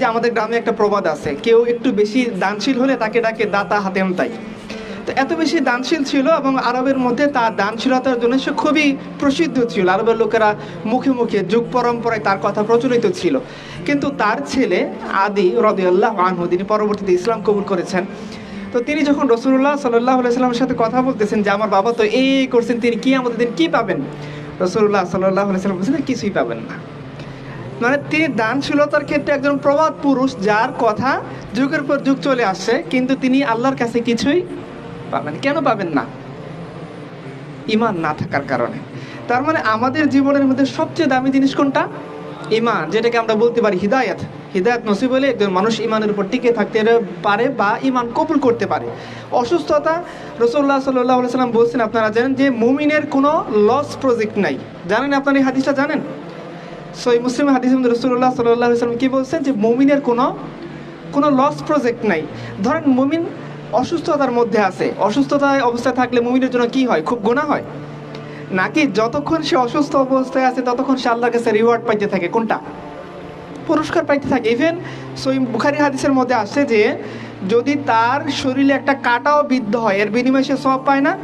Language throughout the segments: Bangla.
যে আমাদের গ্রামে একটা প্রবাদ আছে, কেউ একটু বেশি দানশীল হলে তাকে ডাকে দাতা হাতেম তাই তো এত বেশি দানশীল ছিল এবং আরবের মধ্যে তার দানশীলতার জন্য সে খুবই প্রসিদ্ধ ছিল। আরবের লোকেরা মুখে মুখে যুগ পরম্পরায় তার কথা প্রচলিত ছিল। কিন্তু তার ছেলে আদি রদিয়াল্লাহ আনহু, তিনি পরবর্তীতে ইসলাম কবুল করেছেন। তো তিনি যখন রসুল্লাহ সাল্লাহ সাল্লামের সাথে কথা বলতেছেন যে, আমার বাবা তো এই করছেন, তিনি কি আমাদের দিন কি পাবেন? রসুল্লাহ সাল্লাহ সাল্লাম বলছেন কিছুই পাবেন না। মানে তিনি দানশীলতার ক্ষেত্রে একজন প্রবাদ পুরুষ যার কথা যুগের পর যুগ চলে আসছে, কিন্তু তিনি আল্লাহর কাছে কিছুই পাবেন, কেন পাবেন না? ইমান না থাকার কারণে। তার মানে আমাদের জীবনের মধ্যে সবচেয়ে দামি জিনিস কোনটা? ইমান, যেটাকে আমরা বলতে পারি হিদায়াত। হিদায়াত নসিব হলে একজন মানুষ ইমানের উপর টিকে থাকতে পারে বা ইমান কবুল করতে পারে। অসুস্থতা রসুল্লাহ সাল্লাহ সাল্লাম বলছেন আপনারা জানেন যে মুমিনের কোনো লস প্রজেক্ট নাই। জানেন আপনারা এই হাদিসটা জানেন? সই মুসলিম হাদিস রসুল্লাহ সাল্লাহ সাল্লাম কি বলছেন যে মমিনের কোনো কোনো লস প্রজেক্ট নাই। ধরেন মমিন অসুস্থতার মধ্যে আছে। অসুস্থতায় অবস্থায় থাকলে মমিনের জন্য কি হয়? খুব গোনা হয়। নাকি যতক্ষণ সে অসুস্থ অবস্থায় আছে, ততক্ষণ সে আল্লাহর কাছে রিওয়ার্ড পাইতে থাকে? কোনটা? পুরস্কার পাইতে থাকে। ইভেন সই বুখারি হাদিসের মধ্যে আসছে যে, যদি তার শরীরে একটা কাটাও বিদ্ধ হয়, এর বিনিময়ে সে সব পায় না।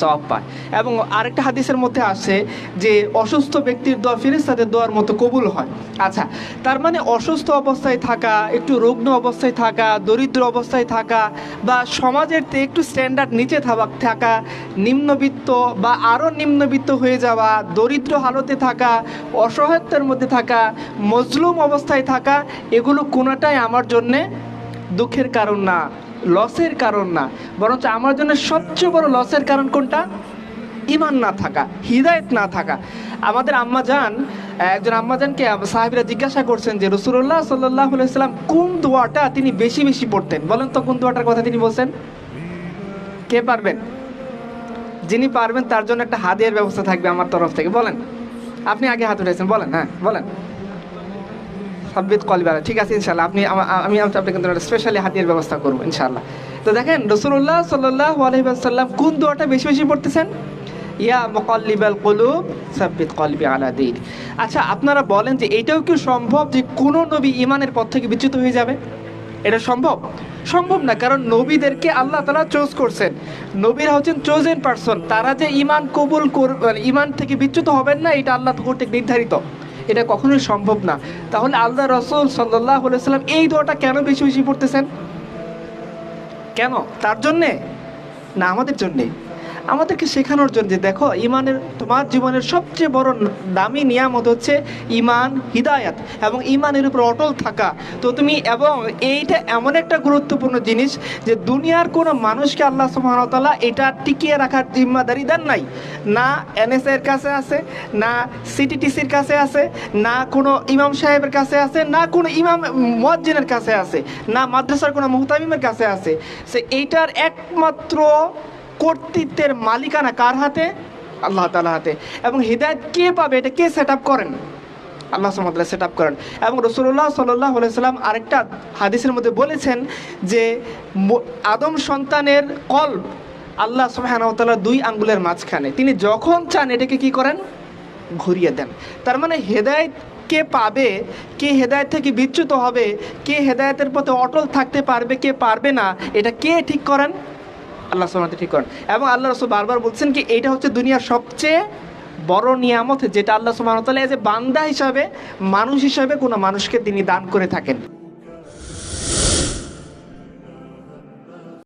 সব পায়। এবং আরেকটা হাদিসের মধ্যে আসে যে অসুস্থ ব্যক্তির দোয়া ফিরিস তাদের দোয়ার মতো কবুল হয়। আচ্ছা তার মানে অসুস্থ অবস্থায় থাকা, একটু রুগ্ন অবস্থায় থাকা, দরিদ্র অবস্থায় থাকা বা সমাজের একটু স্ট্যান্ডার্ড নিচে থাকা থাকা, নিম্নবিত্ত বা আরও নিম্নবিত্ত হয়ে যাওয়া, দরিদ্র হালতে থাকা, অসহায়ত্বের মধ্যে থাকা, মজলুম অবস্থায় থাকা, এগুলো কোনোটাই আমার জন্যে দুঃখের কারণ না। লসের কারণ না, বরঞ্চ আমার জন্য সবচেয়ে বড় লসের কারণ কোনটা? ইমান না থাকা, হৃদায়ত না থাকা। আমাদের আম্মা যান একজন আম্মা জানকে সাহেবরা জিজ্ঞাসা করছেন যে রসুল্লাহ সাল্লাহ সাল্লাম কোন দোয়াটা তিনি বেশি বেশি পড়তেন? বলেন তো কোন দোয়াটার কথা তিনি বলছেন? কে পারবেন? যিনি পারবেন তার জন্য একটা হাদিয়ার ব্যবস্থা থাকবে আমার তরফ থেকে। বলেন। আপনি আগে হাত উঠেছেন বলেন হ্যাঁ বলেন। সাব্বিত কলবারা ঠিক আছে ইনশাল্লাহ আপনি আমা- আপনাকে স্পেশালি হাতিয়ার ব্যবস্থা করব ইনশাল্লাহ তো দেখেন রসুল্লাহ সাল্লাহ আলহিবাসাল্লাম কোন দোয়াটা বেশি বেশি পড়তেছেন? ইয়া মকল্লিবাল কলুব, সাব্বিত কলবি আলা দিন। আচ্ছা আপনারা বলেন যে এটাও কি সম্ভব যে কোনো নবী ইমানের পথ থেকে বিচ্যুত হয়ে যাবে? এটা সম্ভব? সম্ভব না, কারণ নবীদেরকে আল্লাহ তালা চোজ করছেন। নবীরা হচ্ছেন চোজেন পার্সন তারা যে ইমান কবুল কর মানে ইমান থেকে বিচ্যুত হবেন না, এটা আল্লাহ কর্তৃক নির্ধারিত। এটা কখনোই সম্ভব না। তাহলে আল্লাহ রসুল সাল্লাহ সাল্লাম এই দোয়াটা কেন বেশি বেশি পড়তেছেন? কেন? তার জন্যে? না, আমাদের জন্যে? আমাদেরকে শেখানোর জন্য যে দেখো, ইমানের, তোমার জীবনের সবচেয়ে বড় দামি নিয়ামত হচ্ছে ইমান, হিদায়াত এবং ইমানের উপর অটল থাকা। তো তুমি এবং এইটা এমন একটা গুরুত্বপূর্ণ জিনিস যে দুনিয়ার কোনো মানুষকে আল্লাহ সুবাহতাল্লাহ এটা টিকিয়ে রাখার জিম্মাদারি দেন নাই। না এনএসএর কাছে আছে, না সিটিটিসির কাছে আছে, না কোনো ইমাম সাহেবের কাছে আছে, না কোনো ইমাম মজ্জিনের কাছে আছে, না মাদ্রাসার কোনো মুহতামিমের কাছে আছে। সে এইটার একমাত্র কর্তৃত্বের মালিকানা কার হাতে? আল্লাহ তালা হাতে। এবং হৃদায়ত কে পাবে? এটা কে সেট করেন? আল্লাহ সাল্লাহ সেট আপ করেন। এবং রসুল্লাহ সাল্লাহ সাল্লাম আরেকটা হাদিসের মধ্যে বলেছেন যে আদম সন্তানের কল আল্লাহ সুবাহানতাল্লাহ দুই আঙ্গুলের মাঝখানে। তিনি যখন চান এটাকে কি করেন? ঘুরিয়ে দেন। তার মানে হেদায়ত কে পাবে? কে হেদায়ত থেকে বিচ্যুত হবে? কে হেদায়তের পথে অটল থাকতে পারবে? কে পারবে না? এটা কে ঠিক করেন? আল্লাহ সোনাতে ঠিক করেন। এবং আল্লাহ রসুল বারবার বলছেন কি, এইটা হচ্ছে দুনিয়ার সবচেয়ে বড় নিয়ামত, যেটা আল্লাহ সুবাহতাল্লাহ এজ এ বান্দা হিসাবে, মানুষ হিসাবে কোনো মানুষকে তিনি দান করে থাকেন।